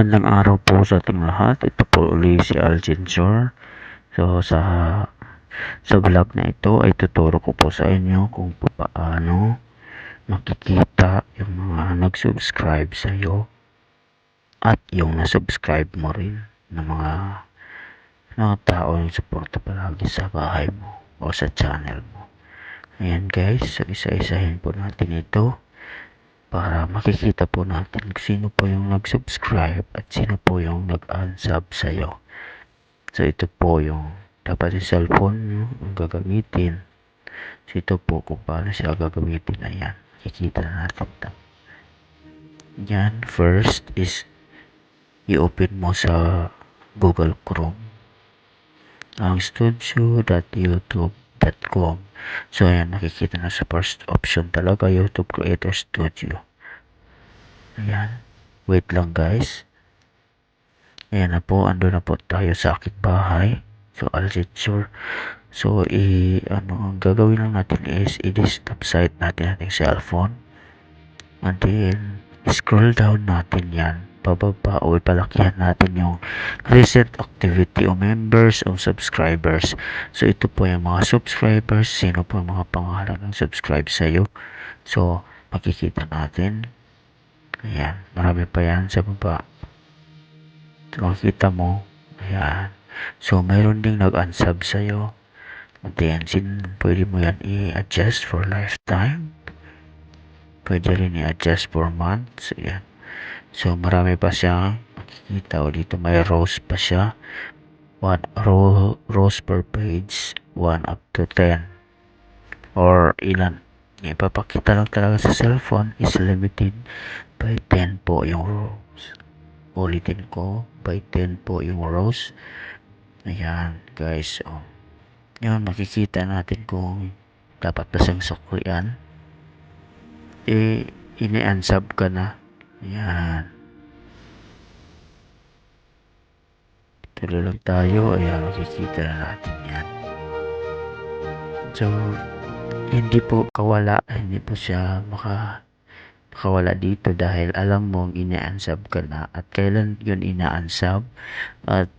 Magandang araw po sa ating lahat. Ito po uli si Algin Shore. So sa sa vlog na ito ay tuturo ko po sa inyo kung paano makikita yung mga nag-subscribe sa iyo at yung na-subscribe mo rin ng mga mga tao yung suporta palagi sa bahay mo o sa channel mo. Ayan guys, so isa-isahin po natin ito para makikita po natin sino po yung nag-subscribe at sino po yung nag-unsub sa'yo. So ito po yung dapat yung cellphone nyo ang gagamitin. So ito po kung paano siya gagamitin. Ayan, makikita na natin ito. Yan, first is i-open mo sa Google Chrome ang studio.youtube.com So, ayan, nakikita na sa first option talaga, YouTube Creator Studio. Ayan. Wait lang, guys. Ayan na po, ando na po tayo sa aking bahay. So, I'll sure. So, i, ano, ang gagawin lang natin is, i-desktop site natin ating cellphone. And then, scroll down natin yan pababa o ipalakihan natin yung recent activity o members o subscribers. So, ito po yung mga subscribers. Sino po yung mga pangalan ng subscribe sa iyo. So, makikita natin. Ayan. Marami pa yan sa baba. So, makikita mo. Ayan. So, mayroon ding nag-unsub sa iyo. And then, sin, pwede mo yan i-adjust for lifetime. Pwede rin i-adjust for months. Ayan. So, marami pa siyang makikita. O dito may rows pa siya. One row, rows per page. 1 up to 10. Or ilan. Ipapakita lang talaga sa cellphone is limited by 10 po yung rows. Ulitin ko. By 10 po yung rows. Ayan, guys. Oh. Yun, makikita natin kung dapat ba siyang suklian. Eh, ini-unsub ka na Ayan. Tuloy lang tayo. Ayan, makikita na natin yan. So, hindi po kawala. Hindi po siya maka makawala dito dahil alam mong ina-unsub ka na at kailan yun ina-unsub at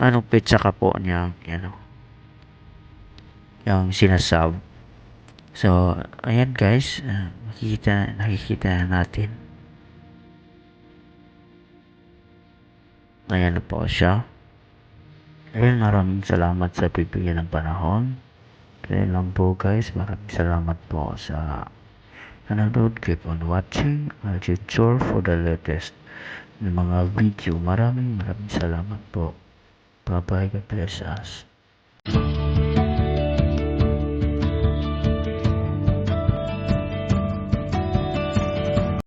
anong petsa ka po niya know, yung sinasub so ayan guys uh, makikita nakikita na natin Ayan na po siya. Ayun, maraming salamat sa bibigyan ng panahon. Kaya lang po guys, maraming salamat po sa nanonood. Keep on watching. I'll sure for the latest ng mga video. Maraming maraming salamat po. Bye-bye. God bless us.